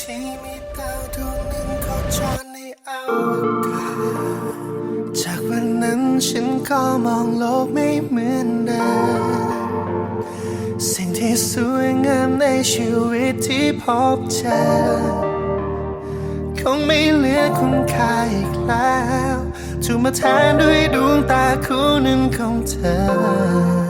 ที่มีดาวดวงหนึ่งโคจรในอวกาศจากวันนั้นฉันก็มองโลกไม่เหมือนเดิมสิ่งที่สวยงามในชีวิตที่พบเจอคงไม่เหลือคุณค่าอีกแล้วถูกมาแทนด้วยดวงตาคู่หนึ่งของเธอ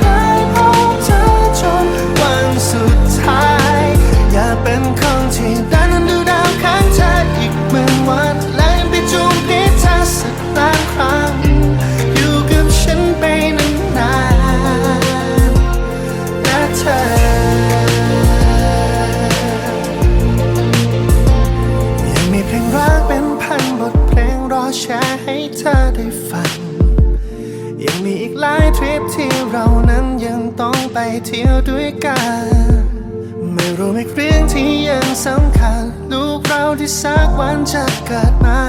ที่สักวันจะเกิดมา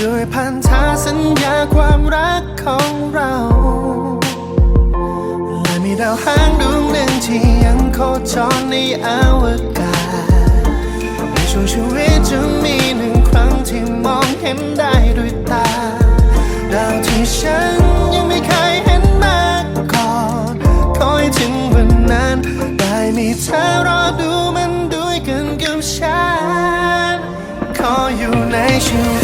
ด้วยพันธะสัญญาความรักของเราและมีดาวหางดวงหนึ่งที่ยังโคจรในอวกาศในช่วงชีวิตจะมีหนึ่งครั้งที่มองเห็นได้ด้วยตา ดาวที่ฉันยังไม่เคยเห็นมาก่อนคอยถึงวันนั้น ได้มีเธอรอดูมันด้วยกันกับฉัน ขอ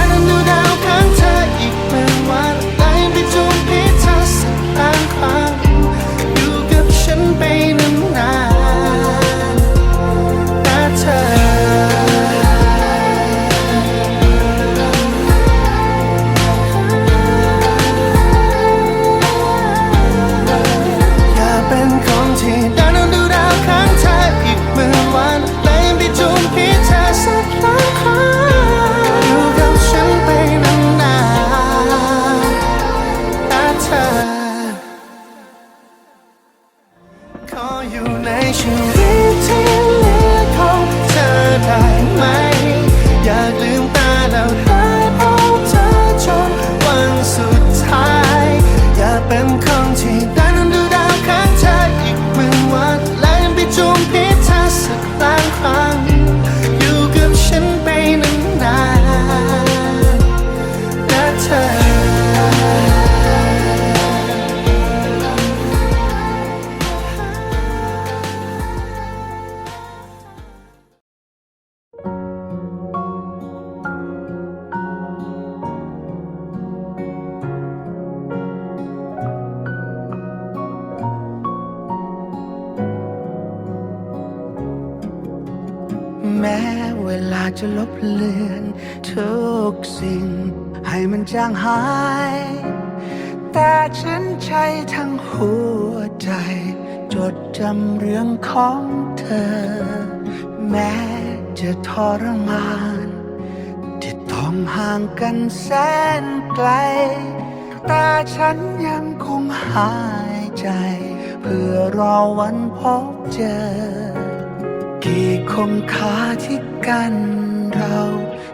ใเลือนทุกสิ่ง ให้มันจางหาย แต่ฉันใช้ทั้งหัวใจ จดจำเรื่องของเธอ แม้จะทรมานที่ต้องห่างกันแสนไกล แต่ฉันยังคงหายใจ เพื่อรอวันพบเจอ กี่คงคาที่กัน เรา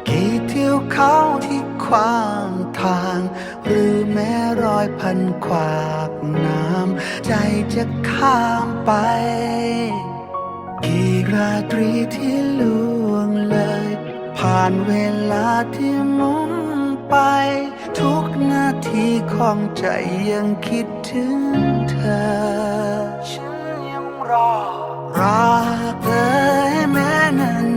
กี่เที่ยวเขาที่ขวางทาง หรือแม้รอยพันขวากน้ำใจจะข้ามไป กี่ราตรีที่ล่วงเลย ผ่านเวลาที่มุนไป ทุกนาทีของใจยังคิดถึงเธอ ฉันยังรอรักเอ่ยแม้นาน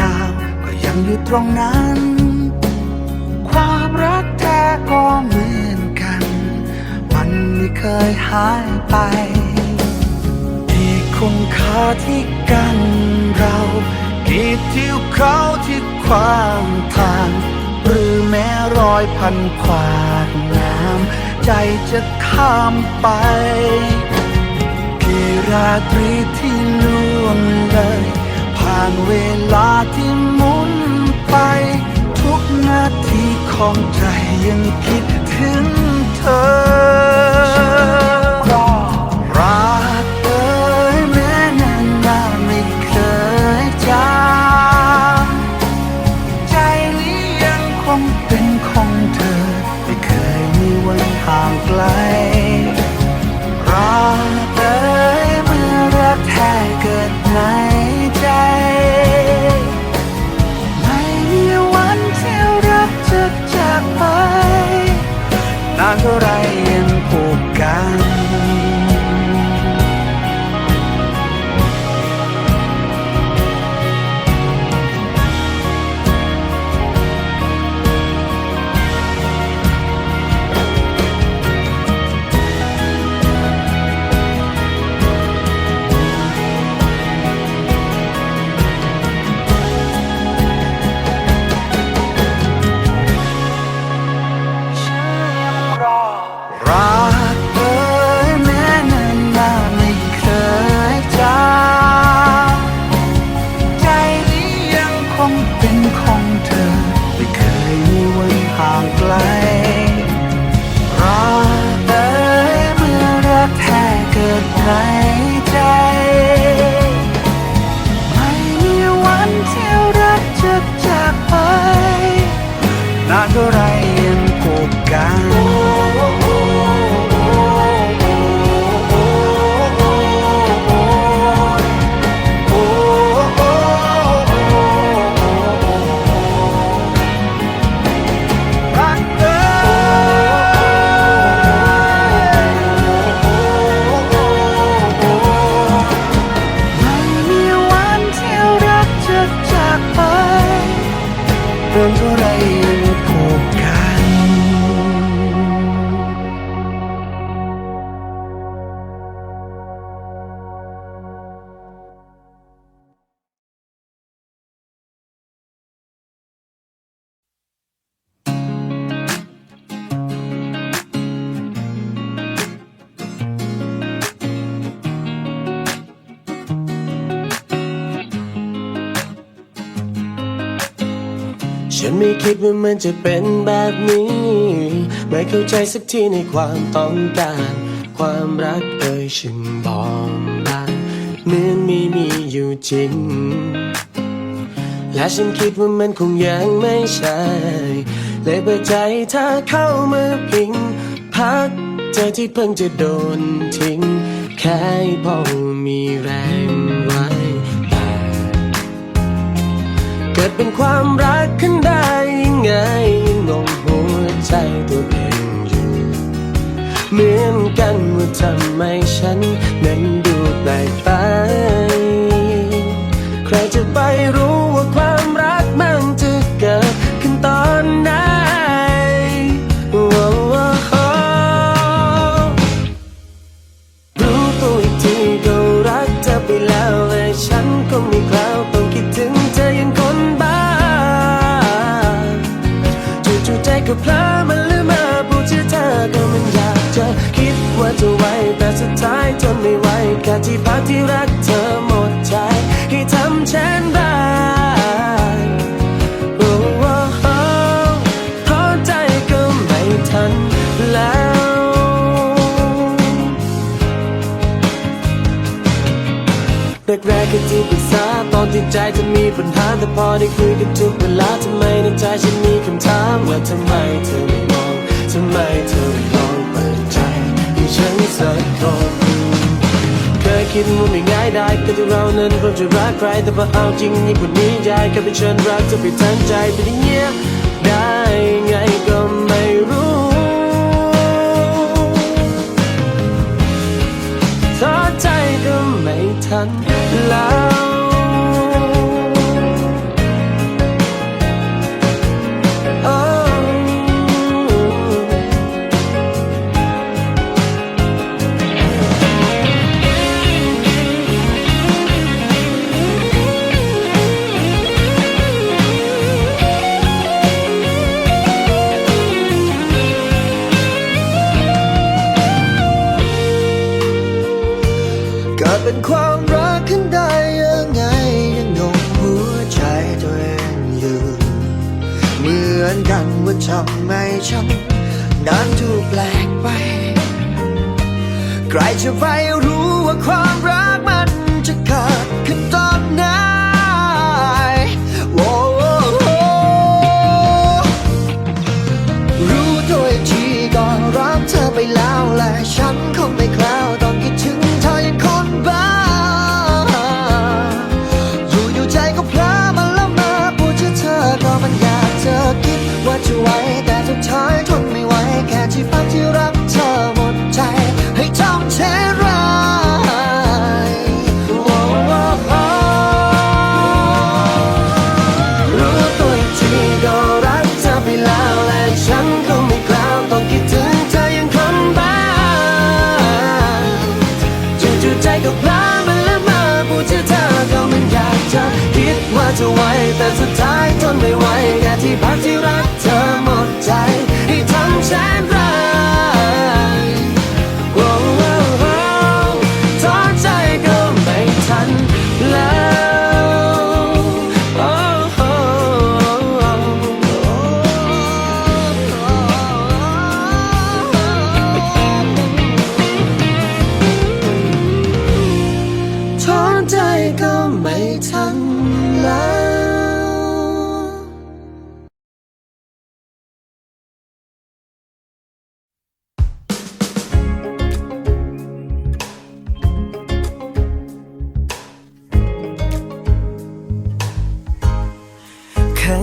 ดาว ก็ยังอยู่ตรงนั้น ความรักแท้ก็เหมือนกัน มันไม่เคยหายไป ที่คุณค่าที่กันเรากี่ทิวเขาที่ความทาง หรือแม้รอยพันขวากน้ำใจจะข้ามไปกี่ราตรีที่ล่วงเลยานเวลาที่หมุนไป ทุกนาทีของใจยังคิดถึงเธอ นานเฉันไม่คิดว่ามันจะเป็นแบบนี้ ไม่เข้าใจสักทีในความต้องการ ความรักเอ่ยฉันบอกบางเหมือนมีมีอยู่จริง และฉันคิดว่ามันคงยังไม่ใช่ เลยเปิดใจเธอเข้ามาพิง พักเจอที่เพิ่งจะโดนทิ้ง แค่พอมีแรง ดเป็นความรักขึ้นได้ยังไงงงหัวใจตัวเองอยู่ เหมือนกันว่าทำไมฉัน ว่าจะไว้แต่สุดท้ายทนไม่ไหวแค่ที่พักที่รักเธอหมดใจ ให้ทำเช่นไรโอ้โอ้โอ้ท้อใจก็ไม่ทันแล้วแรกๆก็ที่ปรึกษาตอนที่ใจจะมีปัญหาแต่พอได้คุยกันทุกเวลาทำไมในใจฉันมีคำถามว่าทำไมเธอไม่มองทำไมเธอไม่ สักคนเคยคิดว่าไม่ง่ายได้แต่ที่เรานั้นเพิ่งจะรักใครแต่พอเอาจริงยิ่งกว่านี้ยายก็เป็นฉันรักเธอไปทั้งใจไปได้เงี้ยได้ไงก็ไม่รู้ท้อใจก็ไม่ทัน สุดท้ายทนไม่ไหวแค่ที่พักที่รักเธอ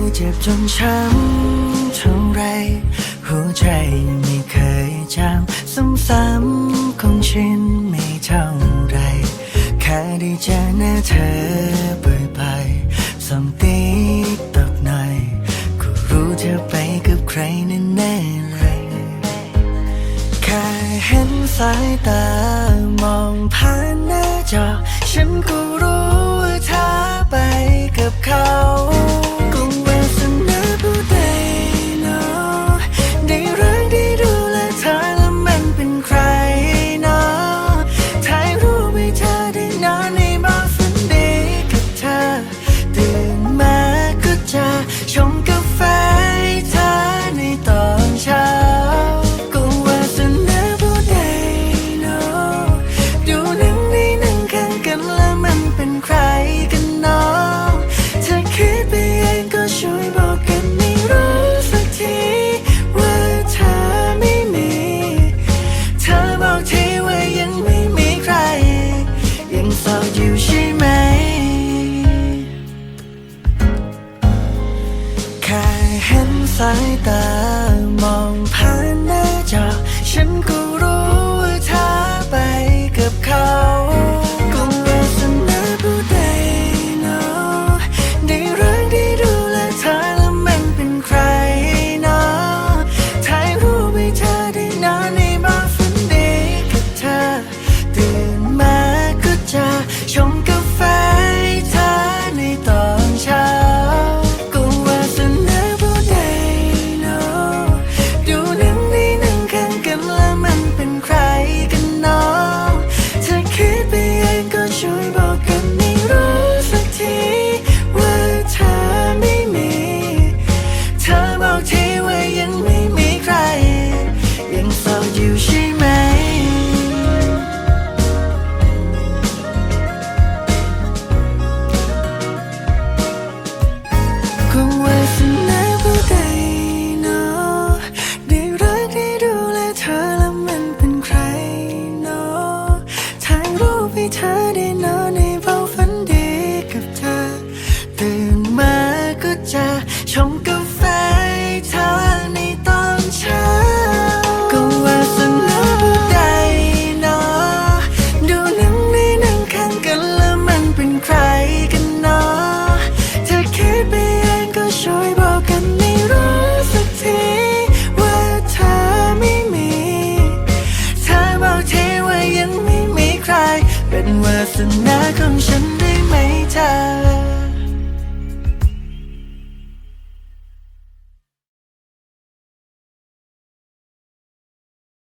ยเจ็บจนช้ำเท่าไร หัวใจไม่เคยจำซ้ำๆคงชินไม่เท่าไร แค่ได้เจอหน้าเธอบ่อยๆสองติ๊กตกหน่อยก็รู้เธอไปกับใครแน่ๆเลย แค่เห็นสายตามองผ่านหน้าจอ ฉันก็รู้ว่าเธอไปกับเขา